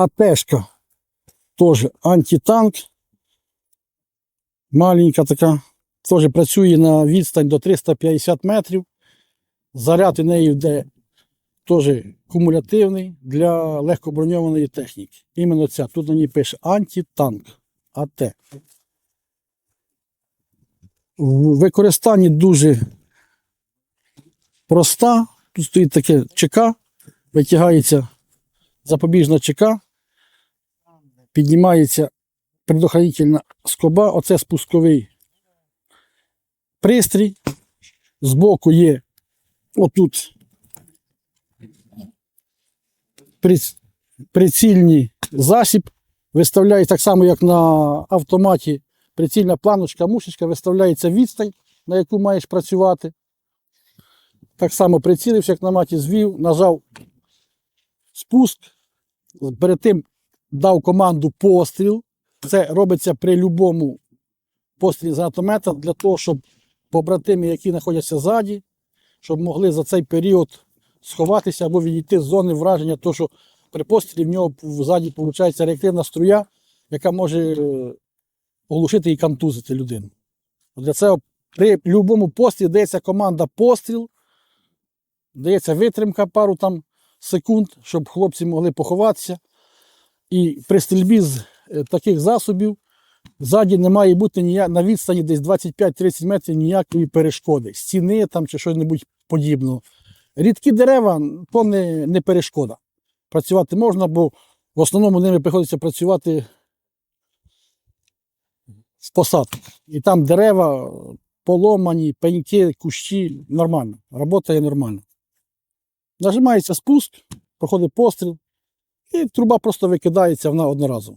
АТшка. Теж антитанк. Маленька така. Теж працює на відстань до 350 метрів. Заряд у неї йде теж кумулятивний для легкоброньованої техніки. Іменно ця. Тут на ній пише антитанк. АТ. В використанні дуже проста. Тут стоїть таке ЧК, витягається запобіжна ЧК, піднімається предохранительна скоба, оце спусковий пристрій. Збоку є отут прицільний засіб. Виставляє так само, як на автоматі прицільна планочка, мушечка, виставляється відстань, на яку маєш працювати. Так само прицілився, як на маті, звів, нажав спуск. Перед тим дав команду постріл. Це робиться при будь-якому пострілі з гранатомета для того, щоб побратими, які знаходяться ззаді, щоб могли за цей період сховатися або відійти з зони враження, тому що при пострілі в нього ззаді виходить реактивна струя, яка може е, оглушити і контузити людину. Для цього при будь-якому пострілі дається команда постріл, дається витримка пару там секунд, щоб хлопці могли поховатися. І при стрільбі з е, таких засобів ззаді не має бути ніяк, на відстані десь 25-30 метрів ніякої перешкоди, стіни там чи щось подібного. Рідкі дерева то не, не перешкода. Працювати можна, бо в основному ними приходиться працювати з посадок. І там дерева поломані, пеньки, кущі нормально. Робота є нормальна. Нажимається спуск, проходить постріл, і труба просто викидається вона одноразово.